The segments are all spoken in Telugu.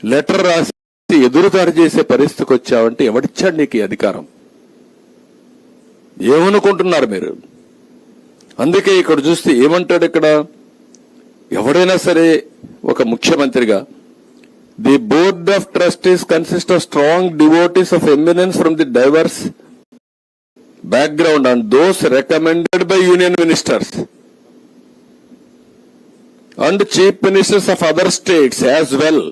లెటర్ రాసి ఎదురుదారి చేసే పరిస్థితికి వచ్చావంటే ఎవడిచ్చాడు నీకు అధికారం? ఏమనుకుంటున్నారు మీరు? అందుకే ఇక్కడ చూస్తే ఏమంటాడు ఇక్కడ? ఎవడైనా సరే ఒక ముఖ్యమంత్రిగా the board of trustees consist of strong devotees of eminence from the diverse background and those recommended by union ministers and chief ministers of other states as well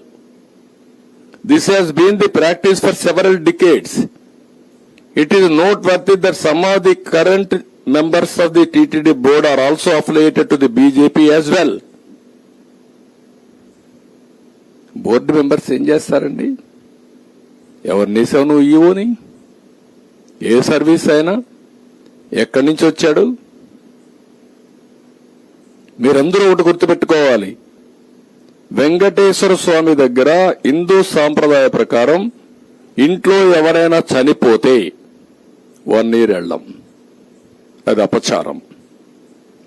This has been the practice for several decades. It is noteworthy that some of the current members of the TTD board are also affiliated to the BJP as well. Board members ఏం చేస్తారండి ఎవరిని వేసావు నువ్వు ఈవోని ఏ సర్వీస్ అయినా ఎక్కడి నుంచి వచ్చాడు మీరందరూ ఒకటి గుర్తుపెట్టుకోవాలి వెంకటేశ్వర స్వామి దగ్గర హిందూ సాంప్రదాయ ప్రకారం ఇంట్లో ఎవరైనా చనిపోతే వన్ ఇయర్ వెళ్ళం అది అపచారం.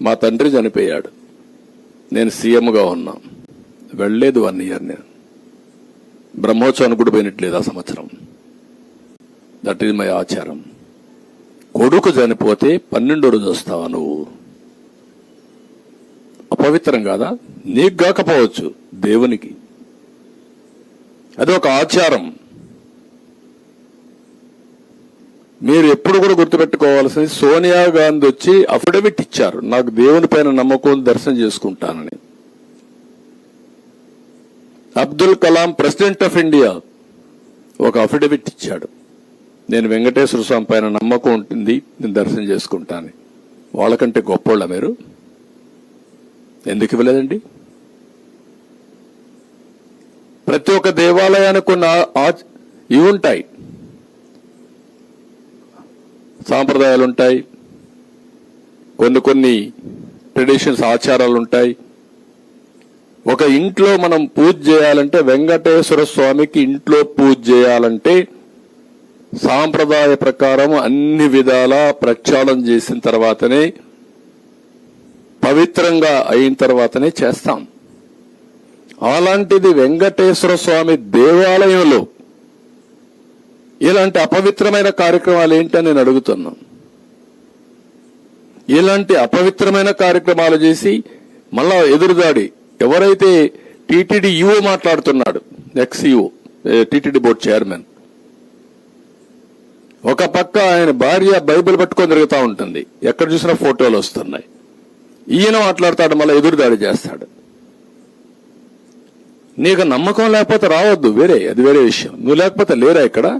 మా తండ్రి చనిపోయాడు. నేను సీఎంగా ఉన్నా. వెళ్ళలేదు వన్ ఇయర్ నేను. బ్రహ్మోత్సవానికి కూడా పోయినట్లేదు ఆ సంవత్సరం. దట్ ఈజ్ మై ఆచారం. కొడుకు చనిపోతే పన్నెండో రోజు వస్తావా నువ్వు? అపవిత్రం కాదా? నీకు కాకపోవచ్చు దేవునికి. అది ఒక ఆచారం. మీరు ఎప్పుడు కూడా గుర్తుపెట్టుకోవాల్సింది సోనియా గాంధీ వచ్చి అఫిడవిట్ ఇచ్చారు. నాకు దేవుని పైన నమ్మకం దర్శనం చేసుకుంటానని. Abdul Kalam president of India ఒక అఫిడవిట్ ఇచ్చాడు. నేను వెంకటేశ్వర స్వామి పైన నమ్మకం ఉంటుంది నేను దర్శనం చేసుకుంటాను వాళ్ళకంటే గొప్పోళ్ళ మీరు? ఎందుకు ఇవ్వలేదండి? ప్రతి ఒక్క దేవాలయానికి కొన్ని ఆ- ఇవి ఉంటాయి. సాంప్రదాయాలు ఉంటాయి. కొన్ని కొన్ని ట్రెడిషన్స్ ఆచారాలు ఉంటాయి. ఒక ఇంట్లో మనం పూజ చేయాలంటే వెంకటేశ్వర స్వామికి ఇంట్లో పూజ చేయాలంటే సాంప్రదాయ ప్రకారం అన్ని విధాలా ప్రక్షాళన చేసిన తర్వాతనే పవిత్రంగా అయిన తర్వాతనే చేస్తాం. అలాంటిది వెంకటేశ్వర స్వామి దేవాలయంలో ఇలాంటి అపవిత్రమైన కార్యక్రమాలు ఏంటని నేను అడుగుతున్నాను ఇలాంటి అపవిత్రమైన కార్యక్రమాలు చేసి మళ్ళా ఎదురుదాడి ఎవరైతే టీటీడీ యుఓ మాట్లాడుతున్నాడు ఎక్స్ఈఓ టీటీడీ బోర్డు చైర్మన్ ఒక పక్క ఆయన భార్య బైబిల్ పట్టుకొని తిరుగుతూ ఉంటుంది. ఎక్కడ చూసినా ఫోటోలు వస్తున్నాయి. ఈయన మాట్లాడతాడు మళ్ళీ ఎదురుదాడి చేస్తాడు. నీకు నమ్మకం లేకపోతే రావద్దు వేరే అది వేరే విషయం. నువ్వు లేకపోతే లేరా ఇక్కడ?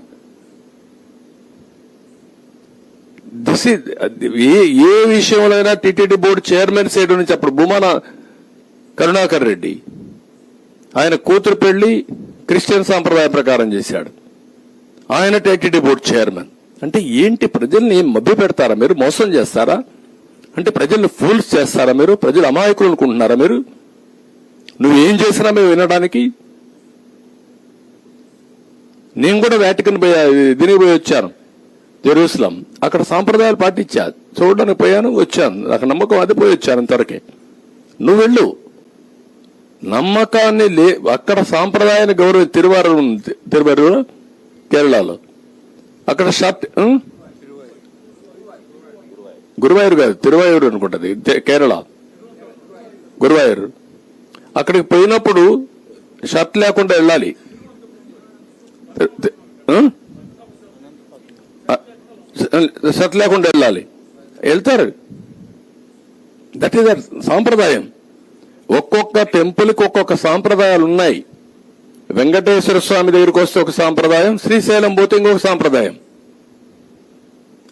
దిస్ ఏ ఏ అయినా టిటిడి బోర్డు చైర్మన్ సైడ్ నుంచి అప్పుడు భూమాన కరుణాకర్ రెడ్డి ఆయన కూతురు పెళ్ళి క్రిస్టియన్ సాంప్రదాయ ప్రకారం చేశాడు. ఆయన టిటిడి బోర్డు చైర్మన్. అంటే ఏంటి ప్రజల్ని మభ్య పెడతారా? మీరు మోసం చేస్తారా? అంటే ప్రజల్ని ఫూల్స్ చేస్తారా మీరు? ప్రజలు అమాయకులు అనుకుంటున్నారా మీరు? నువ్వేం చేసినా మేము వినడానికి? నేను కూడా వేటకని పోయా దీనికి పోయి వచ్చాను. జెరూసలం. అక్కడ సాంప్రదాయాలు పాటించా. చూడడానికి పోయాను వచ్చాను. నాకు నమ్మకం అది పోయి వచ్చాను ఇంతవరకే. నువ్వు వెళ్ళు. నమ్మకాన్ని లే అక్కడ సాంప్రదాయాన్ని గౌరవ తిరువారూరు తిరువారు తిరువారూరు కేరళలో. అక్కడ షర్ట్ గురువాయూరు కాదు తిరువాయూరు అనుకుంటది కేరళ. గురువాయూరు. అక్కడికి పోయినప్పుడు షర్ట్ లేకుండా వెళ్ళాలి. షర్ట్ లేకుండా వెళ్ళాలి. వెళ్తారు. దట్ ఈస్ సాంప్రదాయం. ఒక్కొక్క టెంపుల్కి ఒక్కొక్క సాంప్రదాయాలు ఉన్నాయి. వెంకటేశ్వర స్వామి దగ్గరికి వస్తే ఒక సాంప్రదాయం శ్రీశైలం పోతే ఇంకొక సాంప్రదాయం.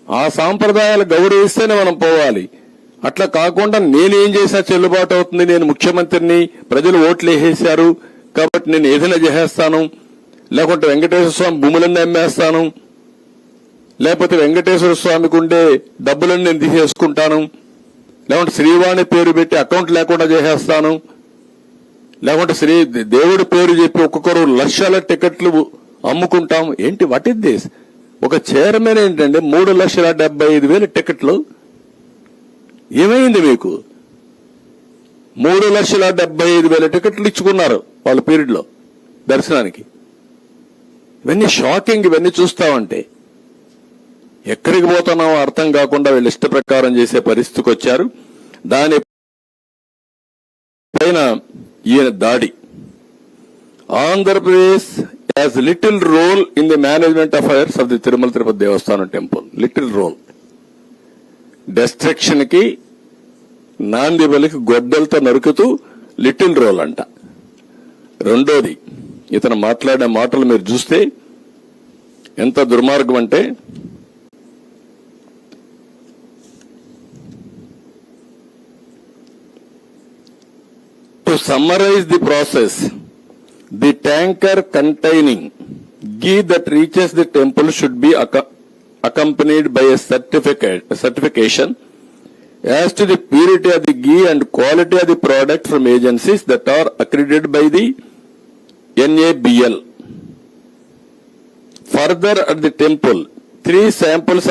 ఆ సాంప్రదాయాలు గౌరవిస్తేనే మనం పోవాలి. అట్లా కాకుండా నేనేం చేసా చెల్లుబాటు అవుతుంది. నేను ముఖ్యమంత్రిని ప్రజలు ఓట్లు వేసేశారు కాబట్టి నేను ఏదైనా చేసేస్తాను. లేకుంటే వెంకటేశ్వర స్వామి భూములన్నీ అమ్మేస్తాను. లేకపోతే వెంకటేశ్వర స్వామికి ఉండే డబ్బులన్నీ నేను తీసేసుకుంటాను. లేకుంటే శ్రీవాణి పేరు పెట్టి అకౌంట్ లేకుండా చేసేస్తాను. లేకుంటే శ్రీ దేవుడి పేరు చెప్పి ఒక్కొక్కరు లక్షల టికెట్లు అమ్ముకుంటాం. ఏంటి? What is this? ఒక చైర్మన్ ఏంటంటే మూడు లక్షల డెబ్బై ఐదు వేల టికెట్లు. ఏమైంది మీకు? మూడు లక్షల డెబ్బై ఐదు వేల టికెట్లు ఇచ్చుకున్నారు వాళ్ళ పీరియడ్లో దర్శనానికి. ఇవన్నీ షాకింగ్ ఇవన్నీ చూస్తామంటే. ఎక్కడికి పోతున్నామో అర్థం కాకుండా వీళ్ళు ఇష్ట ప్రకారం చేసే పరిస్థితికి వచ్చారు. దాని పైన ఈయన దాడి. Andhra Pradesh has little role in the management affairs of the Tirumala Tirupati Devasthanam temple little role డెస్ట్రక్షన్కి నాంది బలికి గొడ్డలతో నరుకుతూ లిటిల్ రోల్ అంట. రెండోది ఇతను మాట్లాడే మాటలు మీరు చూస్తే ఎంత దుర్మార్గం అంటే to summarise the process the tanker containing ghee that reaches the temple should be accompanied by a certificate certification as to the purity of the ghee and quality of the product from agencies that are accredited by the NABL. Further, at the temple, three samples